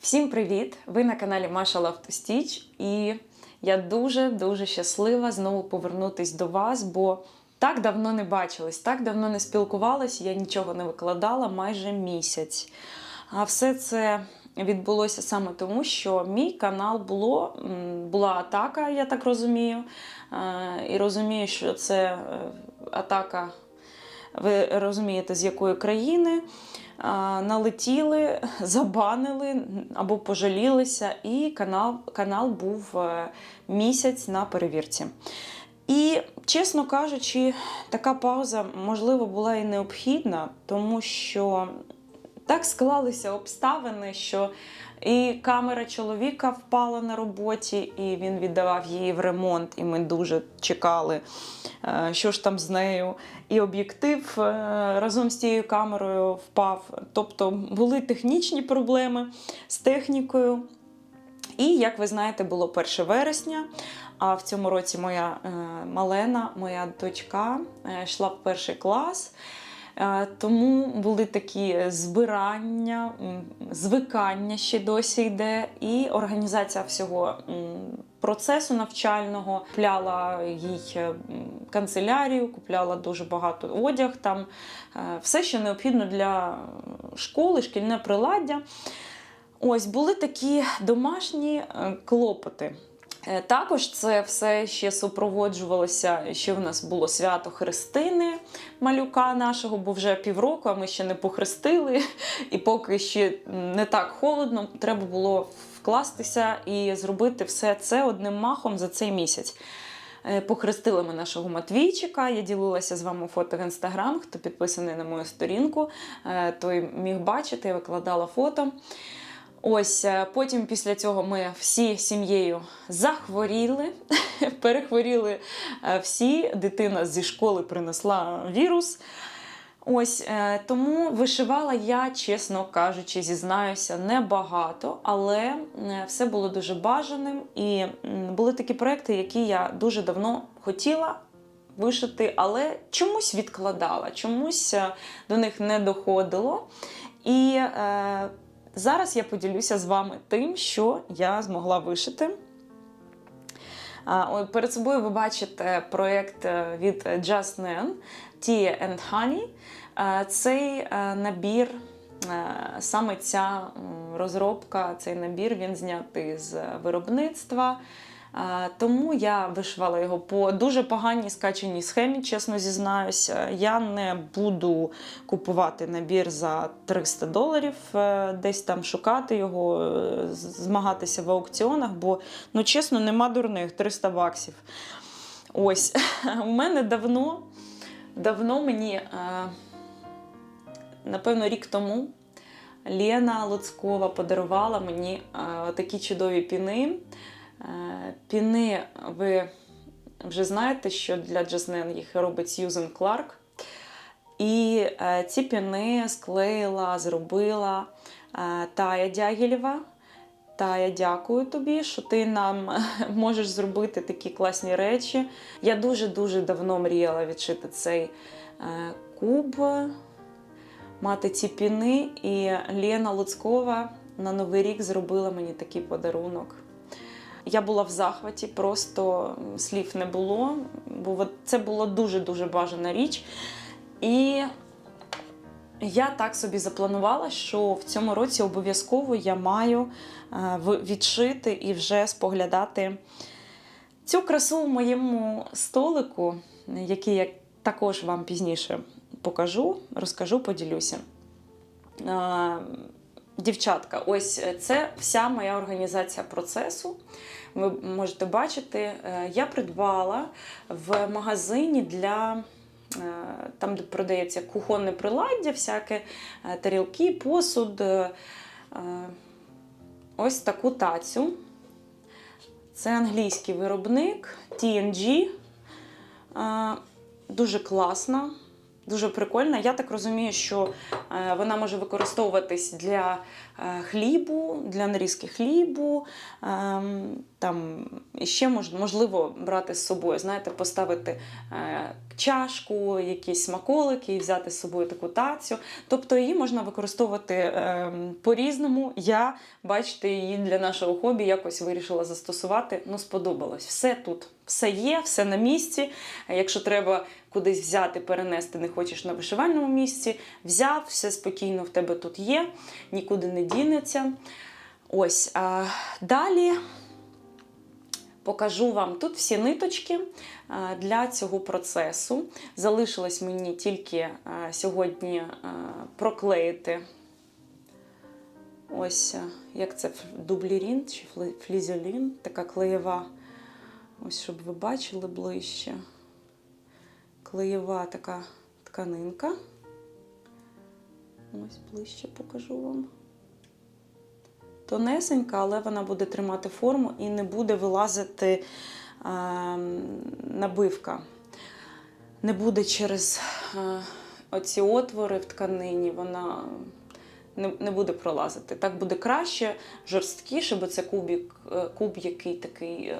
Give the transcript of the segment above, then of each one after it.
Всім привіт! Ви на каналі Маша Love to Stitch і я дуже-дуже щаслива знову повернутись до вас, бо так давно не бачились, так давно не спілкувалась, я нічого не викладала майже місяць. А все це відбулося саме тому, що мій канал було, була атака, я так розумію. Е, І розумію, що це е, атака ви розумієте, з якої країни. Налетіли, забанили або пожалілися, і канал, канал був е, місяць на перевірці. І, чесно кажучи, така пауза, можливо, була і необхідна, тому що так склалися обставини, що і камера чоловіка впала на роботі, і він віддавав її в ремонт, і ми дуже чекали, е, що ж там з нею. І об'єктив е, разом з тією камерою впав. Тобто були технічні проблеми з технікою. І, як ви знаєте, було 1 вересня. А в цьому році моя е, Малена, моя дочка, йшла в перший клас. Е, Тому були такі збирання, звикання ще досі йде, і організація всього процесу навчального купляла їй е, канцелярію, купляла дуже багато одяг, там е, все, що необхідно для школи, шкільне приладдя. Ось були такі домашні клопоти. Е, Також це все ще супроводжувалося, що в нас було свято Христини малюка нашого, бо вже півроку, а ми ще не похрестили. І поки ще не так холодно, треба було вкластися і зробити все це одним махом за цей місяць. Е, Похрестили ми нашого Матвійчика. Я ділилася з вами фото в інстаграм. Хто підписаний на мою сторінку, е, той міг бачити, я викладала фото. Ось е, потім після цього ми всі сім'єю захворіли, перехворіли е, всі. Дитина зі школи принесла вірус. Ось е, тому вишивала я, чесно кажучи, зізнаюся, небагато, але все було дуже бажаним. І були такі проекти, які я дуже давно хотіла вишити, але чомусь відкладала, чомусь до них не доходило. І е, зараз я поділюся з вами тим, що я змогла вишити. Перед собою ви бачите проєкт е, від Just Nan Tea and Honey. Цей е, набір, е, саме ця розробка, цей набір він знятий з виробництва. Тому я вишивала його по дуже поганій скачаній схемі, чесно зізнаюся. Я не буду купувати набір за 300 доларів, е, десь там шукати його, е, змагатися в аукціонах, бо, ну чесно, нема дурних 300 баксів. Ось, у мене давно, давно мені, е, напевно, рік тому Лена Луцкова подарувала мені такі чудові піни. Е, Піни, ви вже знаєте, що для Джазнен їх робить Сьюзен Кларк. І е, ці піни склеїла, зробила е, Тая Дягілєва. Тая, дякую тобі, що ти нам можеш зробити такі класні речі. Я дуже-дуже давно мріяла відшити цей куб, мати ці піни. І Лена Луцкова на Новий рік зробила мені такий подарунок. Я була в захваті, просто слів не було, бо це була дуже-дуже бажана річ. І я так собі запланувала, що в цьому році обов'язково я маю е, відшити і вже споглядати цю красу в моєму столику, який я також вам пізніше покажу, розкажу, поділюся. Е, Дівчатка, ось це вся моя організація процесу. Ви можете бачити, е, я придбала в магазині для е, там, де продається кухонне приладдя, всяке е, тарілки, посуд. е, е, Ось таку тацю. Це англійський виробник TNG. Е, Дуже класна, дуже прикольна. Я так розумію, що е, вона може використовуватись для е, хлібу, для нарізки хлібу. ем, Там ще можливо брати з собою, знаєте, поставити е, чашку, якісь смаколики і взяти з собою таку тацю. Тобто її можна використовувати е, по-різному. Я, бачите, її для нашого хобі якось вирішила застосувати. Ну, сподобалось. Все тут, все є, все на місці. Якщо треба кудись взяти, перенести, не хочеш на вишивальному місці, взяв, все спокійно в тебе тут є, нікуди не дінеться. Ось а, далі покажу вам тут всі ниточки для цього процесу. Залишилось мені тільки сьогодні проклеїти. Ось як це дублірін чи флізелін, така клеєва. Ось, щоб ви бачили ближче. Клеєва така тканинка. Ось ближче покажу вам тонесенька, але вона буде тримати форму і не буде вилазити е, набивка. Не буде через е, оці отвори в тканині, вона не, буде пролазити. Так буде краще, жорсткіше, бо це кубик, е, куб, який такий,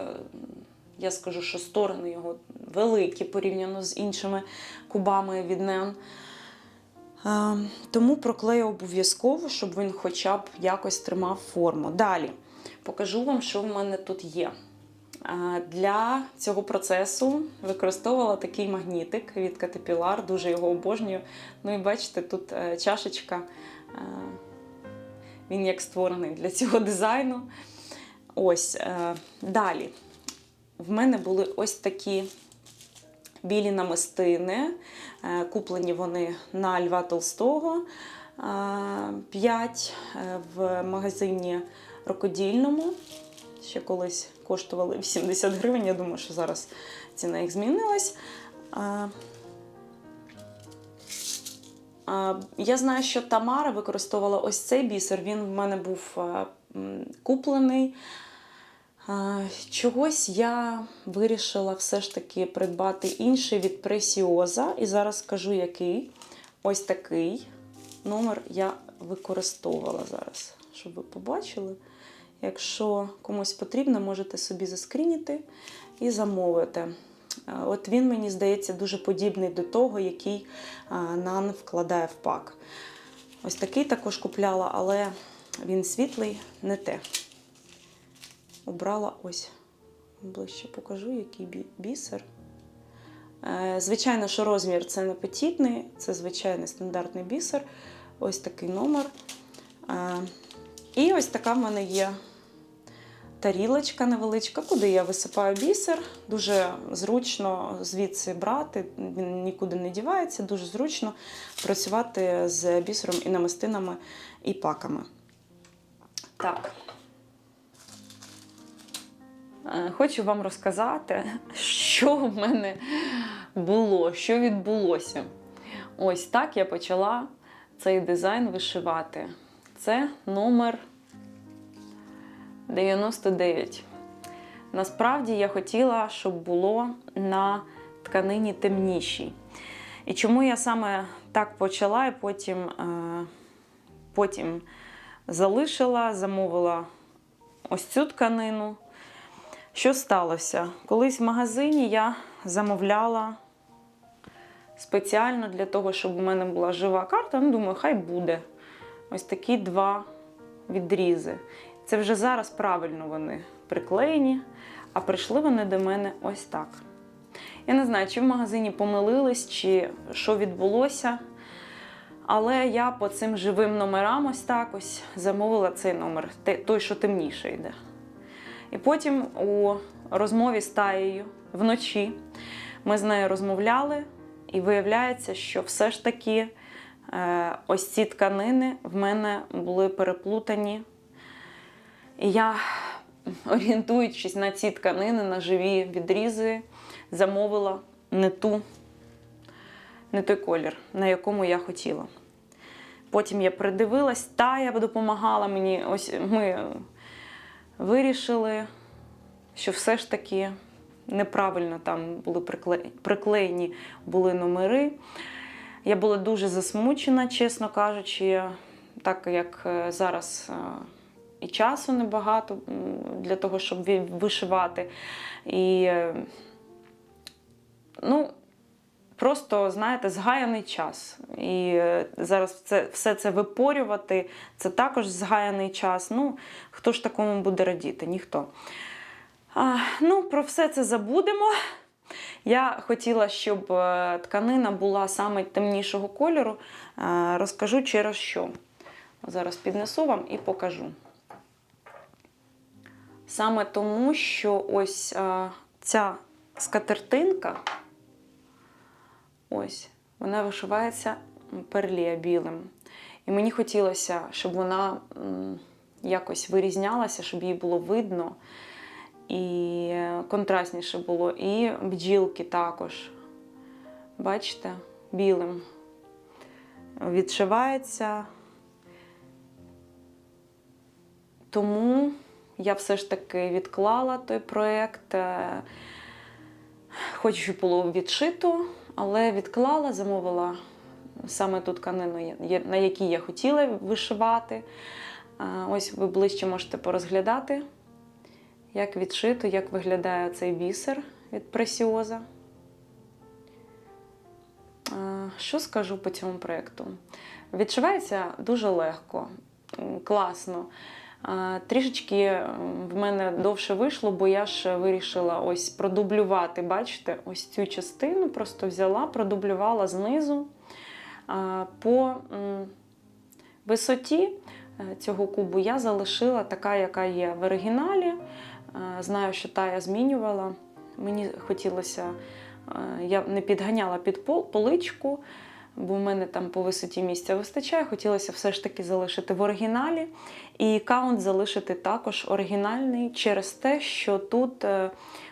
я скажу, що сторони його великі порівняно з іншими кубами від неон. Тому проклею обов'язково, щоб він хоча б якось тримав форму. Далі покажу вам, що в мене тут є. Для цього процесу використовувала такий магнітик від Caterpillar, дуже його обожнюю. Ну і бачите, тут е, чашечка, е, він як створений для цього дизайну. Ось е, далі. В мене були ось такі білі намистини. Е, Куплені вони на Льва Толстого 5 в магазині рукодільному. Ще колись коштували 80 гривень. Я думаю, що зараз ціна їх змінилась. Я знаю, що Тамара використовувала ось цей бісер. Він в мене був куплений. Чогось я вирішила все ж таки придбати інший від Пресіоза. І зараз скажу, який. Ось такий номер я використовувала зараз, щоб ви побачили. Якщо комусь потрібно, можете собі заскрініти і замовити. От він, мені здається, дуже подібний до того, який Нан вкладає в пак. Ось такий також купляла, але він світлий, не те. Обрала ось ближче покажу, який бісер. Е, Звичайно, що розмір це не петітний, це звичайний стандартний бісер. Ось такий номер. Е, І ось така в мене є тарілочка невеличка, куди я висипаю бісер. Дуже зручно звідси брати, він нікуди не дівається, дуже зручно працювати з бісером і намистинами і паками. Так. Е, Хочу вам розказати, що в мене було, що відбулося. Ось так я почала цей дизайн вишивати. Це номер 99. Насправді я хотіла, щоб було на тканині темнішій. І чому я саме так почала, і потім, е, потім залишила, замовила ось цю тканину. Що сталося? Колись в магазині я замовляла спеціально для того, щоб у мене була жива карта. Ну, думаю, хай буде. Ось такі два відрізи. Це вже зараз правильно вони приклеєні, а прийшли вони до мене ось так. Я не знаю, чи в магазині помилились, чи що відбулося. Але я по цим живим номерам ось так ось замовила цей номер, той, що темніше йде. І потім у розмові з Таєю вночі ми з нею розмовляли, і виявляється, що все ж таки е, ось ці тканини в мене були переплутані. І я, орієнтуючись на ці тканини, на живі відрізи, замовила не ту, не той колір, на якому я хотіла. Потім я придивилась, Тая допомагала мені. Ось ми вирішили, що все ж таки неправильно там були приклеєні були номери. Я була дуже засмучена, чесно кажучи, так як е, зараз е, і часу небагато для того, щоб вишивати. І е, ну, просто, знаєте, згаяний час. І е, зараз це, все це випорювати, це також згаяний час. Ну, хто ж такому буде радіти? Ніхто. А, ну, про все це забудемо. Я хотіла, щоб е, тканина була саме темнішого кольору. Е, Розкажу через що. Зараз піднесу вам і покажу. Саме тому, що ось ця скатертинка, ось, вона вишивається перлія білим. І мені хотілося, щоб вона якось вирізнялася, щоб її було видно. І контрастніше було. І бджілки також. Бачите, білим. Відшивається. Тому я все ж таки відклала той проєкт. Е, Хоч і було відшито, але відклала, замовила саме ту тканину, на якій я хотіла вишивати. Ось ви ближче можете порозглядати, як відшито, як виглядає цей бісер від пресіоза. Що скажу по цьому проєкту? Відшивається дуже легко, класно. Трішечки в мене довше вийшло, бо я ж вирішила ось продублювати, бачите, ось цю частину просто взяла, продублювала знизу. По висоті е, цього кубу я залишила така, яка є в оригіналі. Знаю, що та я змінювала. Мені хотілося, е, я не підганяла під поличку, бо в мене там по висоті місця вистачає. Хотілося все ж таки залишити в оригіналі. І каунт залишити також оригінальний через те, що тут е,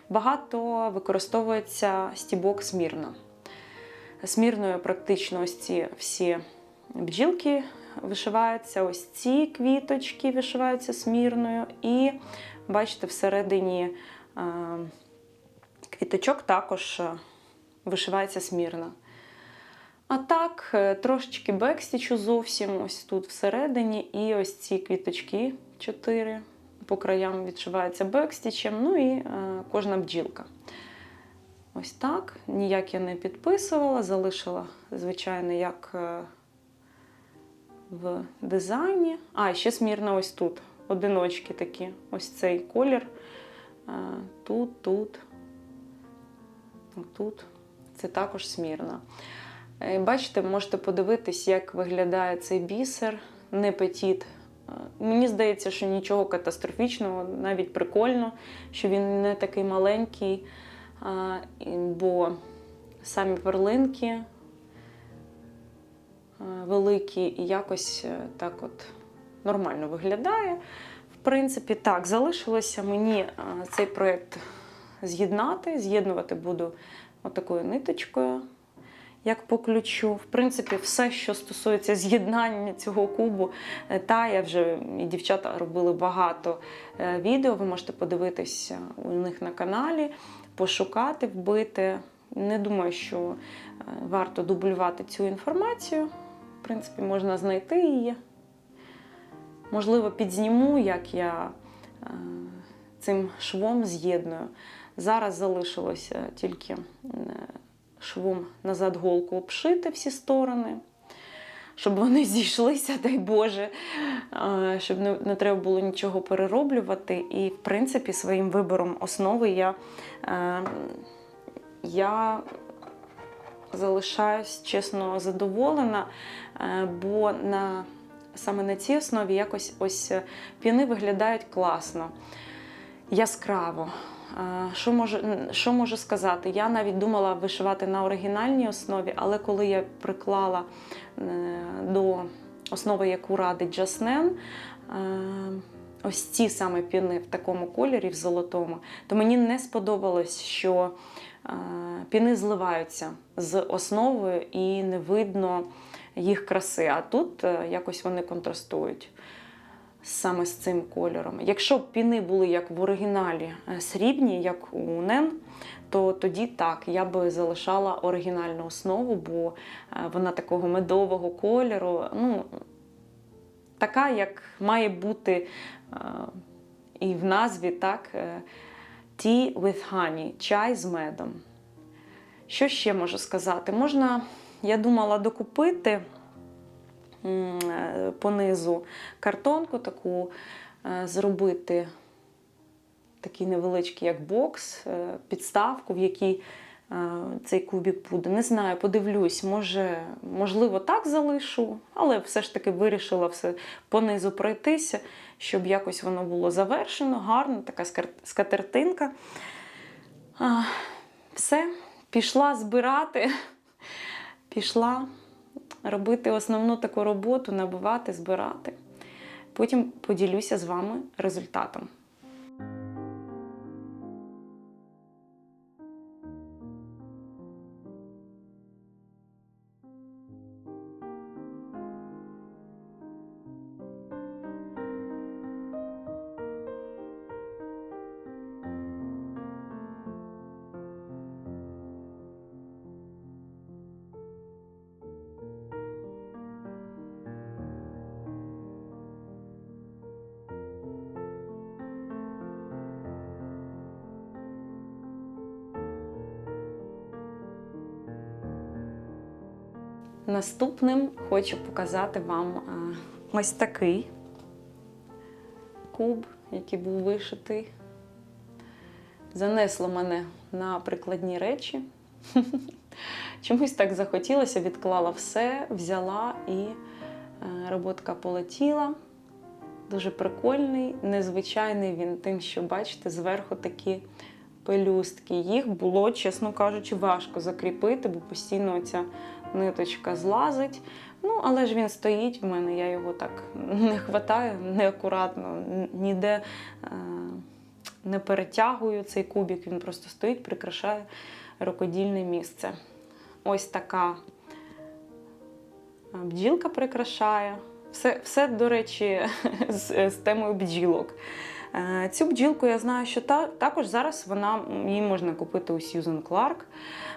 багато використовується стібок смірна. Смірною практично ось ці всі бджілки вишиваються, ось ці квіточки вишиваються смірною. І бачите, всередині е, квіточок також е, вишивається смірна. А так, е, трошечки бекстічу зовсім ось тут всередині, і ось ці квіточки чотири по краям відшиваються бекстічем, ну і е, кожна бджілка. Ось так. Ніяк я не підписувала, залишила, звичайно, як е, в дизайні. А, ще смірна ось тут. Одиночки такі. Ось цей колір. Е, Тут, тут, тут. Це також смірна. Е, Бачите, можете подивитись, як виглядає цей бісер, не петіт. Е, Мені здається, що нічого катастрофічного, навіть прикольно, що він не такий маленький, бо самі перлинки е, великі і якось так от нормально виглядає. В принципі, так, залишилося мені цей проєкт з'єднати. З'єднувати буду отакою ниточкою як по ключу. В принципі, все, що стосується з'єднання цього кубу, е, та я вже і дівчата робили багато е, відео. Ви можете подивитися у них на каналі, пошукати, вбити. Не думаю, що е, варто дублювати цю інформацію. В принципі, можна знайти її. Можливо, підзніму, як я цим швом з'єдную. Зараз залишилося тільки швом назад голку обшити всі сторони, щоб вони зійшлися, дай Боже, щоб не, треба було нічого перероблювати. І, в принципі, своїм вибором основи я, е, я залишаюсь чесно задоволена, е, бо на, саме на цій основі якось ось піни виглядають класно, яскраво. Що можу, що можу сказати? Я навіть думала вишивати на оригінальній основі, але коли я приклала е, до основи, яку радить Джаснен, е, ось ці саме піни в такому кольорі, в золотому, то мені не сподобалось, що е, піни зливаються з основою і не видно їх краси. А тут якось вони контрастують саме з цим кольором. Якщо б піни були як в оригіналі е, срібні, як у Нен, то тоді так, я би залишала оригінальну основу, бо е, вона такого медового кольору, ну, така, як має бути е, і в назві, так, tea with honey, чай з медом. Що ще можу сказати? Можна, я думала, докупити е, понизу картонку таку, е, зробити такий невеличкий, як бокс, е, підставку, в якій цей кубік буде. Не знаю, подивлюсь, може, можливо, так залишу, але все ж таки вирішила все понизу пройтися, щоб якось воно було завершено, гарно, така скатертинка. Все, пішла збирати, пішла робити основну таку роботу, набивати, збирати. Потім поділюся з вами результатом. Наступним хочу показати вам е, ось такий куб, який був вишитий. Занесло мене на прикладні речі. Чомусь так захотілося, відклала все, взяла і е, роботка полетіла. Дуже прикольний, незвичайний він тим, що бачите, зверху такі пелюстки. Їх було, чесно кажучи, важко закріпити, бо постійно ця ниточка злазить. Ну, але ж він стоїть в мене, я його так не хватаю, неакуратно, ніде е, не перетягую цей кубик, він просто стоїть, прикрашає рукодільне місце. Ось така е, бджілка прикрашає. Все, все до речі, з, з темою бджілок. Е, Цю бджілку я знаю, що та, також зараз вона її можна купити у Сьюзен Кларк.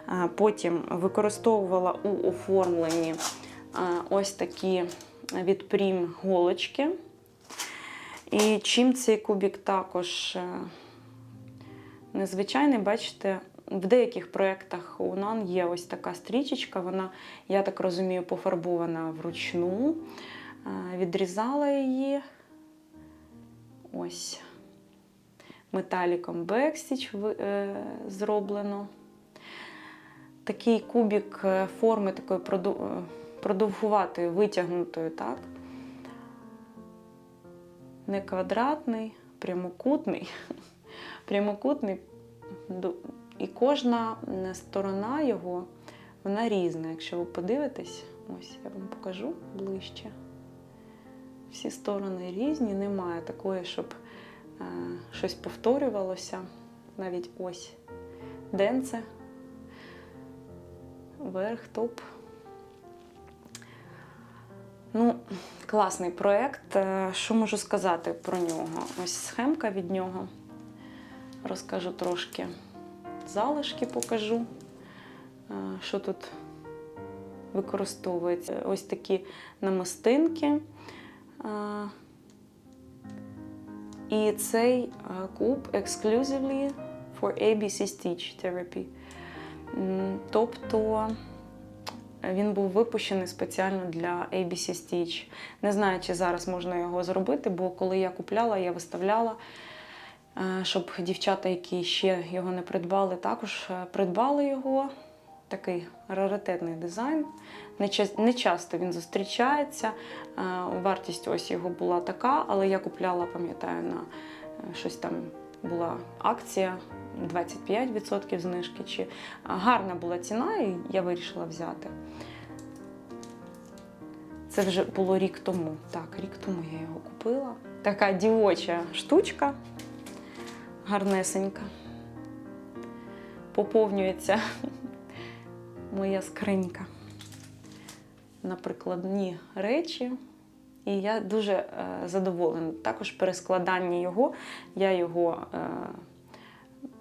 Е, Потім використовувала у оформленні е, ось такі від Прім голочки. І чим цей кубік також незвичайний, бачите, в деяких проєктах у НАН є ось така стрічечка, вона, я так розумію, пофарбована вручну. Відрізала її ось металіком бекстіч е, зроблено. Такий кубік е, форми такої е, продовгуватої, витягнутої, так? Не квадратний, прямокутний. Прямокутний. І кожна сторона його, вона різна. Якщо ви подивитесь, ось я вам покажу ближче. Всі сторони різні, немає такої, щоб е, щось повторювалося. Навіть ось денце, верх, топ. Ну, класний проєкт. Е, Що можу сказати про нього? Ось схемка від нього. Розкажу трошки залишки, покажу, е, що тут використовується. Ось такі намистинки. І цей куб exclusively for ABC Stitch Therapy. Тобто він був випущений спеціально для ABC Stitch. Не знаю, чи зараз можна його зробити, бо коли я купляла, я виставляла, щоб дівчата, які ще його не придбали, також придбали його. Такий раритетний дизайн. Не часто він зустрічається. Е, Вартість ось його була така, але я купляла, пам'ятаю, на е, щось там була акція 25% знижки. Чи гарна була ціна, і я вирішила взяти. Це вже було рік тому. Так, рік тому я його купила. Така дівоча штучка, гарнесенька. Поповнюється моя скринька на прикладні речі. І я дуже е, задоволена. Також при складанні його я його е,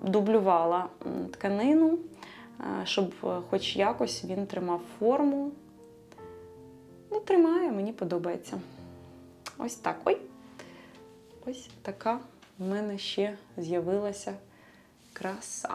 дублювала тканину, е, щоб е, хоч якось він тримав форму. Ну, тримає, мені подобається. Ось так. Ой! Ось така в мене ще з'явилася краса.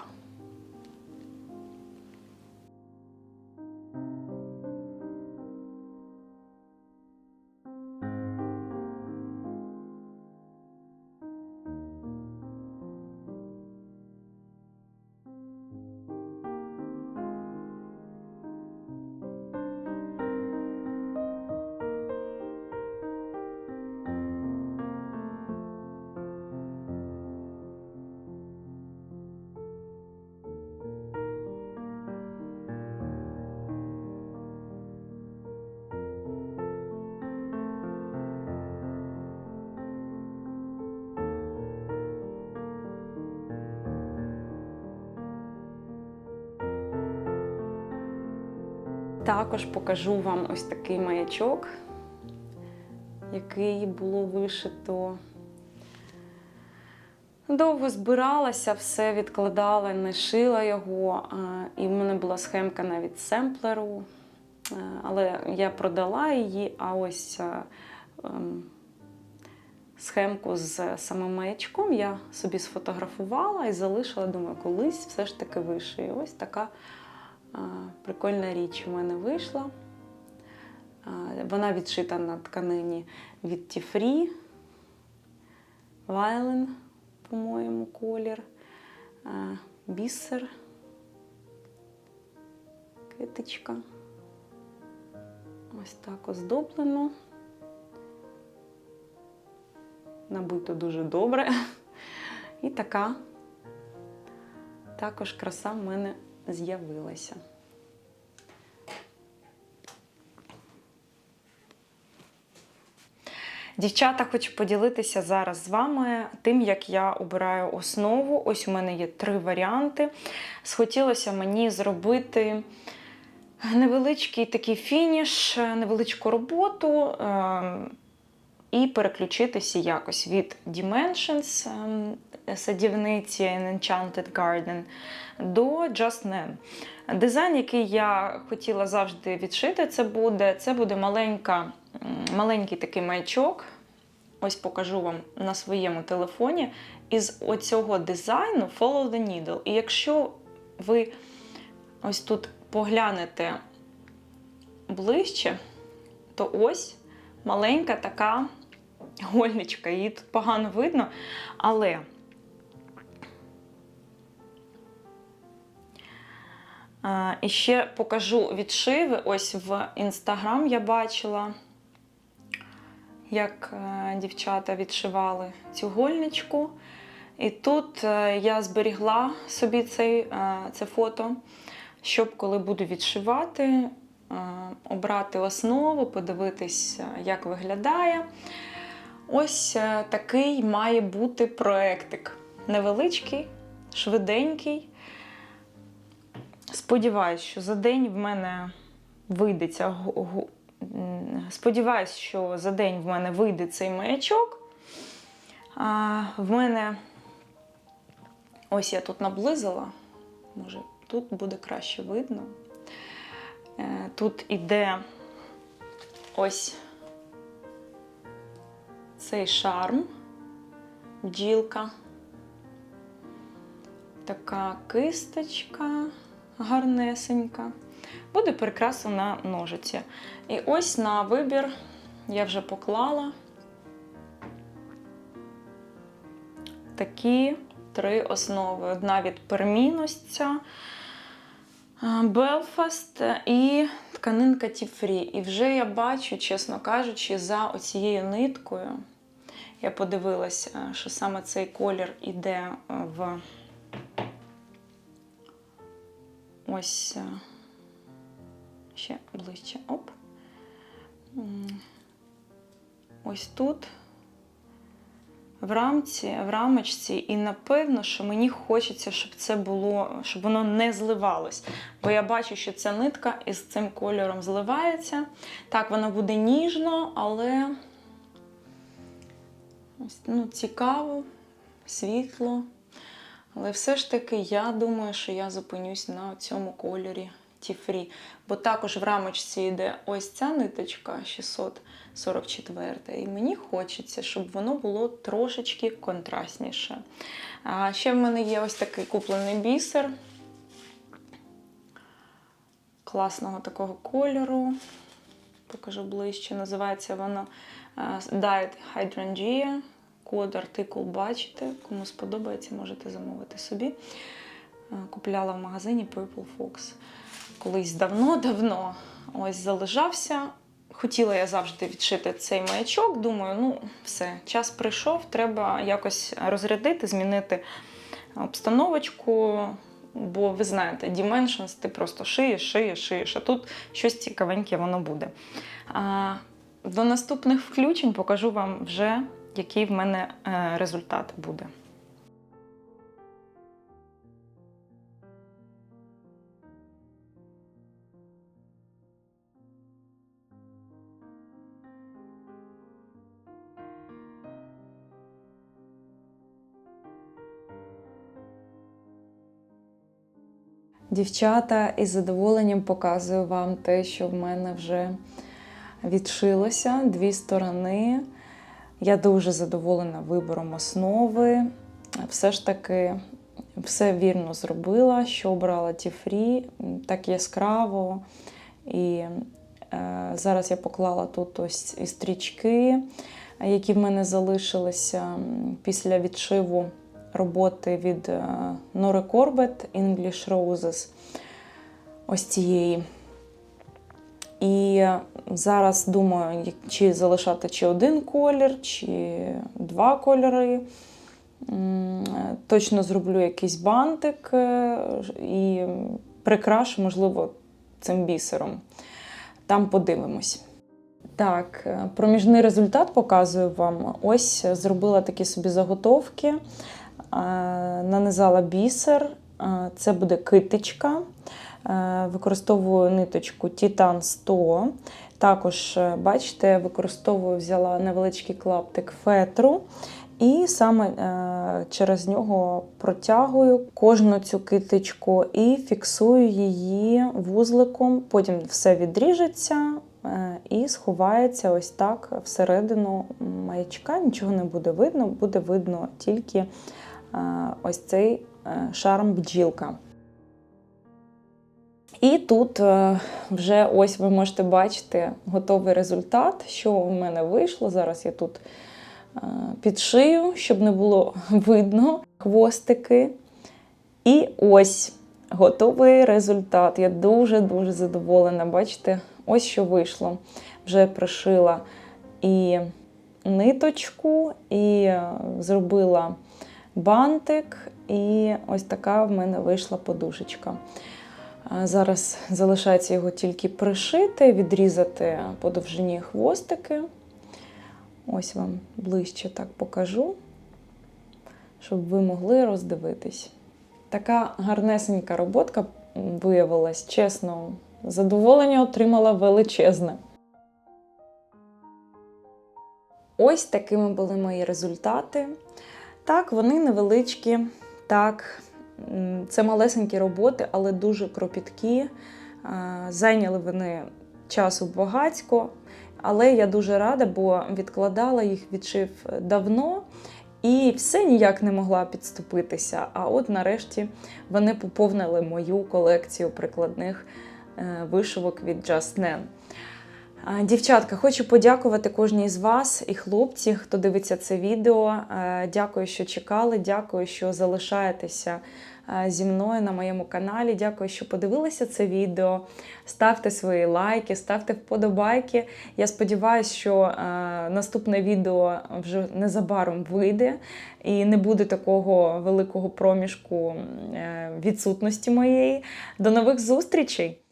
Також покажу вам ось такий маячок, який було вишито. Довго збиралася, все відкладала, не шила його. І в мене була схемка навіть семплеру. Але я продала її, а ось ем, схемку з самим маячком я собі сфотографувала і залишила. Думаю, колись все ж таки вишию. Ось така прикольна річ у мене вийшла. Вона відшита на тканині від Тіфрі. Вайлен, по-моєму, колір. Бісер. Китичка. Ось так оздоблено. Набито дуже добре. І така також краса в мене з'явилася. Дівчата, хочу поділитися зараз з вами тим, як я обираю основу. Ось у мене є три варіанти. Схотілося мені зробити невеличкий такий фініш, невеличку роботу е, і переключитися якось від Dimensions е, садівниці Enchanted Garden до Just Nan. Дизайн, який я хотіла завжди відшити, це буде, це буде маленька, маленький такий маячок. Ось покажу вам на своєму телефоні. Із оцього дизайну Follow the Needle. І якщо ви ось тут поглянете ближче, то ось маленька така гольничка. Її тут погано видно, але І ще покажу відшиви. Ось в інстаграм я бачила, як е, дівчата відшивали цю гольничку. І тут е, я зберігла собі цей, е, це фото, щоб коли буду відшивати, обрати основу, подивитись, як виглядає. Ось е, такий має бути проектик. Невеличкий, швиденький. Сподіваюсь, що за день в мене вийде ця гу- гу- м, Сподіваюсь, що за день в мене вийде цей маячок. А, в мене ось я тут наблизила, може, тут буде краще видно. Е, Тут іде ось цей шарм, бджілка, така кисточка гарнесенька. Буде прикраса на ножиці. І ось на вибір я вже поклала такі три основи. Одна від пермінностя, Белфаст і тканинка Тіфрі. І вже я бачу, чесно кажучи, за оцією ниткою. Я подивилася, що саме цей колір іде е, в ось е, ще ближче. Оп. Ось тут, в рамці, в рамочці, і напевно, що мені хочеться, щоб це було, щоб воно не зливалось. Бо я бачу, що ця нитка із цим кольором зливається. Так, воно буде ніжно, але ну, цікаво, світло. Але все ж таки, я думаю, що я зупинюсь на цьому кольорі Тіфрі. Бо також в рамочці йде ось ця ниточка 644. І мені хочеться, щоб воно було трошечки контрастніше. А ще в мене є ось такий куплений бісер. Класного такого кольору. Покажу ближче. Називається воно Diet Hydrangea. Код, артикул бачите. Кому сподобається, можете замовити собі. Е, Купляла в магазині Purple Fox. Колись давно-давно ось залежався. Хотіла я завжди відшити цей маячок. Думаю, ну все, час прийшов, треба якось розрядити, змінити обстановочку. Бо ви знаєте, Dimensions ти просто шиєш, шиєш, шиєш, а тут щось цікавеньке воно буде. До наступних включень покажу вам вже, який в мене е, результат буде. Дівчата із задоволенням показую вам те, що в мене вже відшилося дві сторони. Я дуже задоволена вибором основи. Все ж таки, все вірно зробила, що обрала ті фрі так яскраво. І е, зараз я поклала тут ось і стрічки, які в мене залишилися після відшиву роботи від е, Нори Корбет English Roses. Ось цієї. І зараз думаю, чи залишати чи один колір, чи два кольори. Точно зроблю якийсь бантик е, і прикрашу, можливо, цим бісером. Там подивимось. Так, е, проміжний результат показую вам. Ось е, зробила такі собі заготовки, нанизала бісер. Це буде китичка. Використовую ниточку Titan 100. Також, е, бачите, використовую, взяла невеличкий клаптик фетру. І саме е, через нього протягую кожну цю китичку і фіксую її вузликом. Потім все відріжеться е, і сховається ось так всередину маячка. Нічого не буде видно, буде видно тільки ось цей шарм бджілка. І тут е, вже ось ви можете бачити готовий результат, що в мене вийшло. Зараз я тут е, підшию, щоб не було видно хвостики. І ось готовий результат. Я дуже-дуже задоволена. Бачите, ось що вийшло. Вже пришила і ниточку, і е, зробила бантик, і ось така в мене вийшла подушечка. Зараз залишається його тільки пришити, відрізати по довжині хвостики. Ось вам ближче так покажу, щоб ви могли роздивитись. Така гарнесенька роботка виявилась, чесно, задоволення отримала величезне. Ось такими були мої результати. Так, вони невеличкі, так, це малесенькі роботи, але дуже кропіткі. Зайняли вони часу багатько, але я дуже рада, бо відкладала їх відшив давно і все ніяк не могла підступитися. А от нарешті вони поповнили мою колекцію прикладних е, вишивок від Just Nan. Дівчатка, хочу подякувати кожній з вас і хлопці, хто дивиться це відео. Е, Дякую, що чекали. Дякую, що залишаєтеся е, зі мною на моєму каналі. Дякую, що подивилися це відео. Ставте свої лайки, ставте вподобайки. Я сподіваюся, що е, наступне відео вже незабаром вийде і не буде такого великого проміжку відсутності моєї. До нових зустрічей!